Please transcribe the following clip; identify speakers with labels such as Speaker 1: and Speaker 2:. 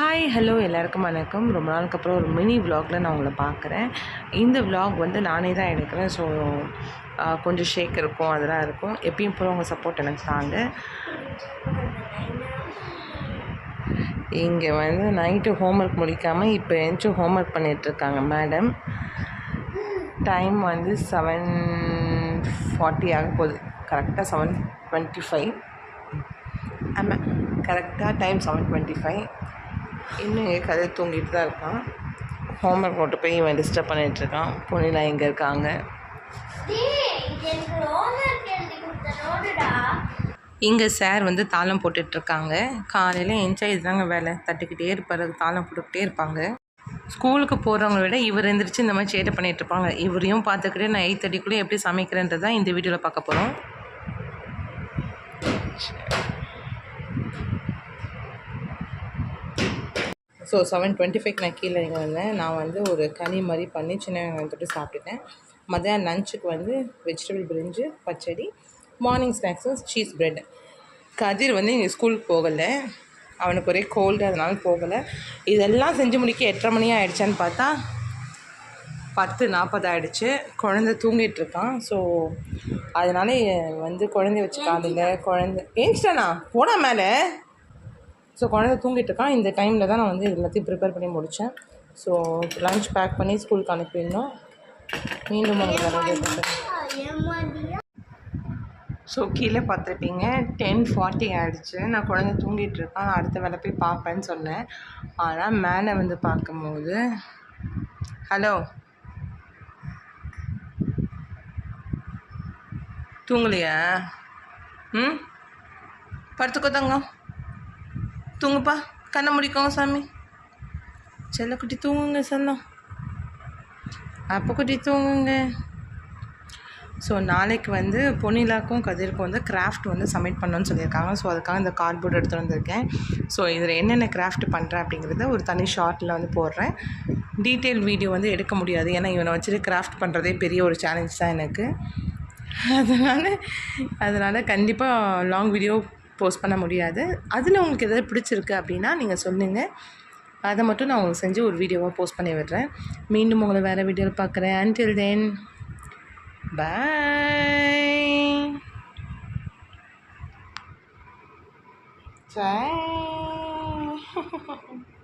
Speaker 1: Hi hello எல்லாருக்கும் வணக்கம். ரொம்ப நாளுக்கு அப்புறம் ஒரு மினி விலாகில் நான் உங்களை பார்க்குறேன். இந்த விலாக் வந்து நானே தான் எடுக்கிறேன். ஸோ கொஞ்சம் ஷேக் இருக்கும் அதெல்லாம் இருக்கும். எப்பயும் போல உங்கள் சப்போர்ட் எனக்கு தாங்க. இங்கே வந்து நைட்டு ஹோம்ஒர்க் முடிக்காமல் இப்போ எந்தும் ஹோம்ஒர்க் பண்ணிகிட்ருக்காங்க மேடம் டைம் வந்து செவன் ஃபார்ட்டி ஆக போகுது. கரெக்டாக செவன் டுவெண்ட்டி ஃபைவ் ஆமாம் கரெக்டாக டைம் செவன் டுவெண்ட்டி ஃபைவ் இன்னும் எங்கள் கதை தூங்கிட்டு தான் இருக்கான். ஹோம்ஒர்க் போட்டு போய் இவன் டிஸ்டர்ப் பண்ணிகிட்ருக்கான் பொண்ணுலாம் எங்கே இருக்காங்க? இங்கே சார் வந்து தாளம் போட்டுட்ருக்காங்க காலையில் என்ஜாய் இதுதாங்க வேலை. தட்டிக்கிட்டே இருப்பார். தாளம் போட்டுக்கிட்டே இருப்பாங்க. ஸ்கூலுக்கு போகிறவங்கள விட இவர் எந்திரிச்சு இந்த மாதிரி சேட்டை பண்ணிகிட்டு இருப்பாங்க. இவரையும் பார்த்துக்கிட்டே நான் எயிட் தேர்ட்டிக்குள்ளே எப்படி சமைக்கிறேன்றது தான் இந்த வீடியோவில் பார்க்க போகிறோம் ஸோ செவன் டுவெண்ட்டி ஃபைவ் நான் கீழே இங்கே வந்தேன். நான் வந்து ஒரு கனி மாதிரி பண்ணி சின்ன வெங்காயம் தொட்டு சாப்பிட்டுட்டேன். மதியானம் லஞ்சுக்கு வந்து வெஜிடபிள் பிரிஞ்சு பச்சடி மார்னிங் ஸ்நாக்ஸும் சீஸ் ப்ரெட் கதிர் வந்து இங்கே ஸ்கூலுக்கு போகலை. அவனுக்கு ஒரே கோல்டு அதனால போகலை. இதெல்லாம் செஞ்சு முடிக்க எட்டரை மணி ஆகிடுச்சான்னு பார்த்தா பத்து நாற்பது ஆகிடுச்சு குழந்த தூங்கிட்டு இருக்கான். ஸோ அதனால வந்து குழந்தைய வச்சு காலையில் குழந்த ஏஞ்சிட்டானா? போனா மேலே? ஸோ குழந்தை தூங்கிட்டு இருக்கான் இந்த டைமில் தான் நான் வந்து எல்லாத்தையும் ப்ரிப்பேர் பண்ணி முடித்தேன் ஸோ லஞ்ச் பேக் பண்ணி ஸ்கூலுக்கு அனுப்பியிருந்தோம். மீண்டும் அவங்க ஸோ கீழே பார்த்துருப்பீங்க. டென் ஃபார்ட்டி ஆகிடுச்சு நான் குழந்தை தூங்கிட்டு இருக்கான் அடுத்த வேலை போய் பார்ப்பேன்னு சொன்னேன். ஆனால் மேலே வந்து பார்க்கும்போது ஹலோ தூங்கலையா? ம்? படுத்துக்கோ தங்கம். தூங்குப்பா. கண்ணை முடிக்கோங்க சாமி. செல்லக்குட்டி தூங்குங்க செல்லம். அப்போ குட்டி தூங்குங்க. ஸோ நாளைக்கு வந்து பொன்னிலாக்கும் கதிர்க்கும் வந்து கிராஃப்ட் வந்து சப்மிட் பண்ணணும்னு சொல்லியிருக்காங்க. ஸோ அதுக்காக இந்த கார்ட்போர்ட் எடுத்துகிட்டு வந்திருக்கேன். ஸோ இதில் என்னென்ன கிராஃப்ட் பண்ணுறேன் அப்படிங்கிறத ஒரு தனி ஷார்ட்டில் வந்து போடுறேன். டீட்டெயில் வீடியோ வந்து எடுக்க முடியாது. ஏன்னா இவனை வச்சுட்டு கிராஃப்ட் பண்ணுறதே பெரிய ஒரு சேலஞ்ச் தான் எனக்கு. அதனால் அதனால் கண்டிப்பாக லாங் வீடியோ போஸ்ட் பண்ண முடியாது. அதில் உங்களுக்கு எதாவது பிடிச்சிருக்கு அப்படின்னா நீங்கள் சொல்லுங்கள் அதை மட்டும் நான் உங்களுக்கு செஞ்சு ஒரு வீடியோவாக போஸ்ட் பண்ணி விடுறேன். மீண்டும் உங்களை வேறு வீடியோவில் பார்க்குறேன். அன்டில் தென் பாய் பாய்